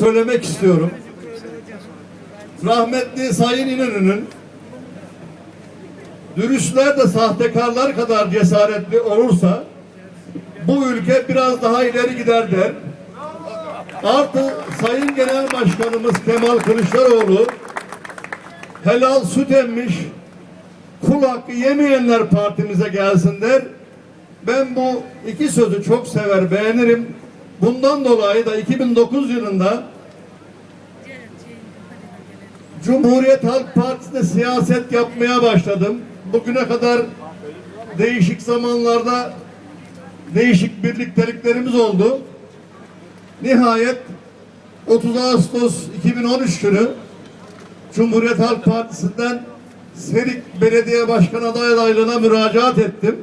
söylemek istiyorum. Rahmetli Sayın İnönü'nün dürüstler de sahtekarlar kadar cesaretli olursa bu ülke biraz daha ileri gider der. Artı Sayın Genel Başkanımız Kemal Kılıçdaroğlu helal süt emmiş kul hakkı yemeyenler partimize gelsin der. Ben bu iki sözü çok sever, beğenirim. Bundan dolayı da 2009 yılında Cumhuriyet Halk Partisi'nde siyaset yapmaya başladım. Bugüne kadar değişik zamanlarda değişik birlikteliklerimiz oldu. Nihayet 30 Ağustos 2013 günü Cumhuriyet Halk Partisi'nden Serik Belediye Başkan aday adaylığına müracaat ettim.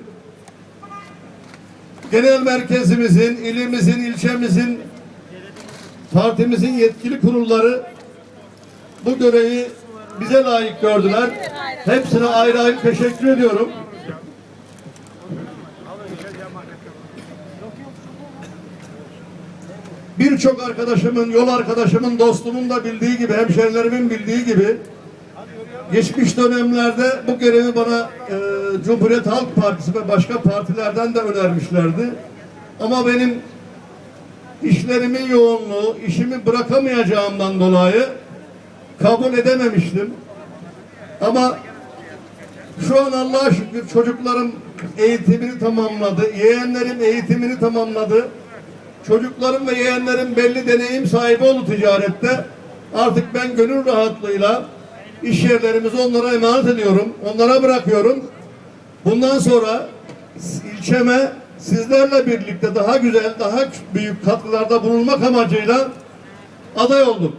Genel merkezimizin, ilimizin, ilçemizin, partimizin yetkili kurulları bu görevi bize layık gördüler. Hepsine ayrı ayrı teşekkür ediyorum. Birçok arkadaşımın, yol arkadaşımın, dostumun da bildiği gibi, hemşerilerimin bildiği gibi geçmiş dönemlerde bu görevi bana e, Cumhuriyet Halk Partisi ve başka partilerden de önermişlerdi. Ama benim işlerimin yoğunluğu, işimi bırakamayacağımdan dolayı kabul edememiştim. Ama şu an Allah'a şükür çocuklarım eğitimini tamamladı. Yeğenlerim eğitimini tamamladı. Çocuklarım ve yeğenlerim belli deneyim sahibi oldu ticarette. Artık ben gönül rahatlığıyla iş yerlerimizi onlara emanet ediyorum. Onlara bırakıyorum. Bundan sonra ilçeme sizlerle birlikte daha güzel, daha büyük katkılarda bulunmak amacıyla aday oldum.